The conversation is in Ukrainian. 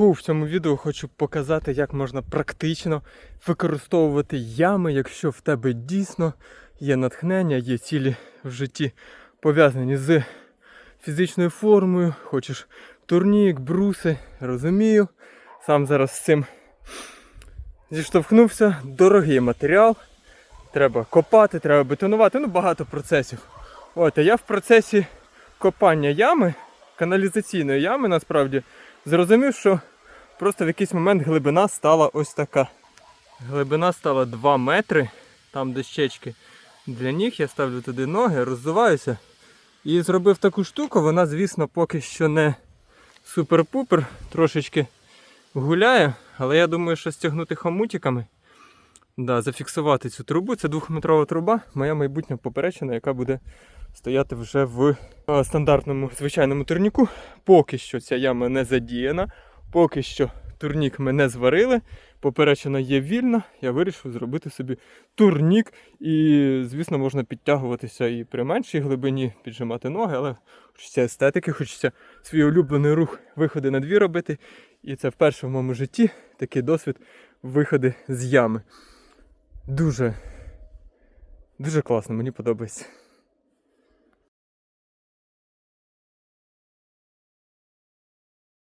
Ху, в цьому відео хочу показати, як можна практично використовувати ями, якщо в тебе дійсно є натхнення, є цілі в житті пов'язані з фізичною формою, хочеш турнік, бруси, розумію. Сам зараз з цим зіштовхнувся. Дорогий матеріал. Треба копати, треба бетонувати, ну багато процесів. От, а я в процесі копання ями, каналізаційної ями насправді, зрозумів, що просто в якийсь момент глибина стала ось така. Глибина стала 2 метри, там дощечки для ніг, я ставлю туди ноги, роззуваюся. І зробив таку штуку, вона, звісно, поки що не супер-пупер, трошечки гуляє, але я думаю, що стягнути хомутиками, да, зафіксувати цю трубу. Це двохметрова труба, моя майбутня поперечина, яка буде стояти вже в е, стандартному звичайному турніку. Поки що ця яма не задіяна, поки що турнік ми не зварили. Поперечина є вільна, я вирішив зробити собі турнік. І, звісно, можна підтягуватися і при меншій глибині, піджимати ноги, але хочеться естетики, хочеться свій улюблений рух виходи на дві робити. І це вперше в моєму житті такий досвід виходи з ями. Дуже, дуже класно, мені подобається.